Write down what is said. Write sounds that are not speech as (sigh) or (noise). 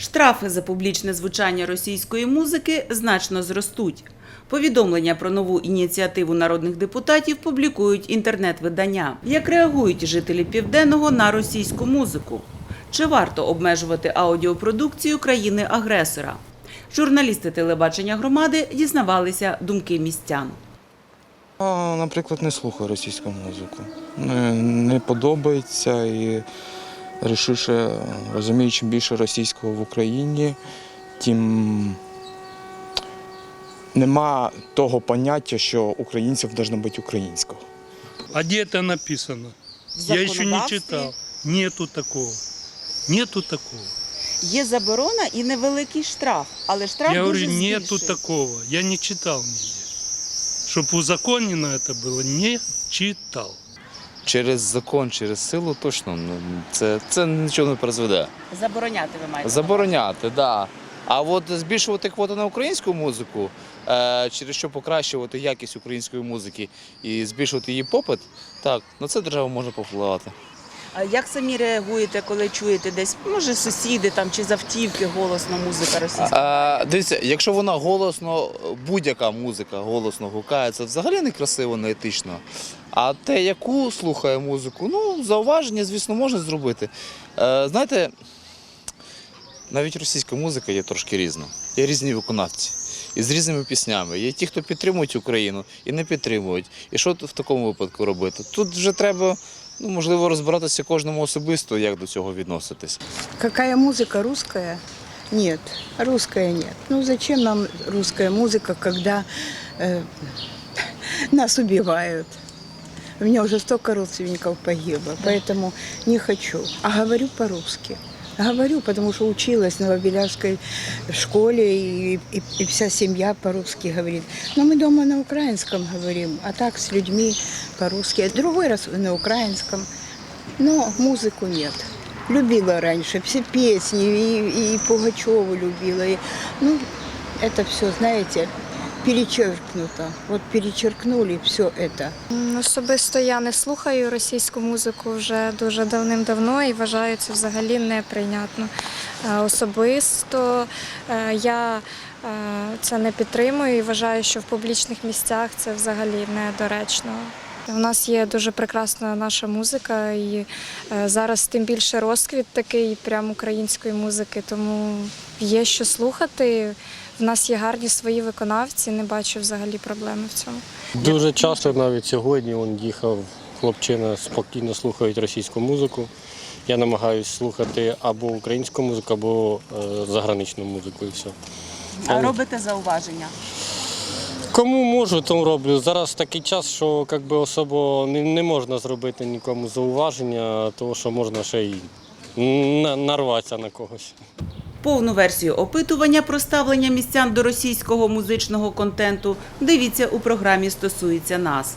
Штрафи за публічне звучання російської музики значно зростуть. Повідомлення про нову ініціативу народних депутатів публікують інтернет-видання. Як реагують жителі південного на російську музику? Чи варто обмежувати аудіопродукцію країни-агресора? Журналісти телебачення громади дізнавалися думки містян. Наприклад, не слухаю російську музику. Не, подобається і вирішив, що розумію, чим більше російського в Україні, тим нема того поняття, що українців повинно бути українського. А где это написано? Я еще не читал. Нету такого. Нету такого. Є заборона і невеликий штраф, але штраф Я говорю, нету такого. Я не читал нигде. Чтобы узаконено это было, не читал. Через закон, через силу точно ну, це, це нічого не призведе. Забороняти ви маєте. Забороняти, так. Да. А от збільшувати квоти на українську музику, е, через що покращувати якість української музики і збільшувати її попит, так, на це держава може повпливати. Як самі реагуєте, коли чуєте десь, може, сусіди там чи з автівки голосно музика російська? Дивіться, якщо вона голосно, будь-яка музика голосно гукає, це взагалі не красиво, не етично. А те, яку слухає музику, ну, зауваження, звісно, можна зробити. Е, знаєте, навіть російська музика є трошки різна. Є різні виконавці. І з різними піснями. Є ті, хто підтримують Україну і не підтримують. І що в такому випадку робити? Тут вже треба, ну, можливо, розбиратися кожному особисто, як до цього відноситись. Какая музыка русская? Нет, русская нет. Ну зачем нам русская музыка, когда э, (laughs) нас убивают? У меня уже столько родственников погибло, поэтому не хочу. А говорю по-русски. Говорю, потому что училась в Новобелявской школе, и, и- и вся семья по-русски говорит. Но мы дома на украинском говорим, а так с людьми по-русски. Другой раз на украинском. Но музыку нет. Любила раньше все песни, и, и Пугачеву любила. И, ну, это все, знаете, перечеркнуто. Вот перечеркнули все это. Особисто я не слухаю російську музику вже дуже давним-давно і вважаю це взагалі неприйнятно. Е, Особисто е, я е, це не підтримую і вважаю, що в публічних місцях це взагалі недоречно. У нас є дуже прекрасна наша музика, і е, зараз тим більше розквіт такий прям української музики, тому є що слухати. В нас є гарні свої виконавці, не бачу взагалі проблеми в цьому. Дуже часто навіть сьогодні він їхав, хлопчина спокійно слухають російську музику. Я намагаюся слухати або українську музику, або е, заграничну музику і все. А робите зауваження? Кому можу, тому роблю. Зараз такий час, що якби, особо не, не можна зробити нікому зауваження, тому що можна ще й на- нарватися на когось. Повну версію опитування про ставлення містян до російського музичного контенту дивіться у програмі «Стосується нас».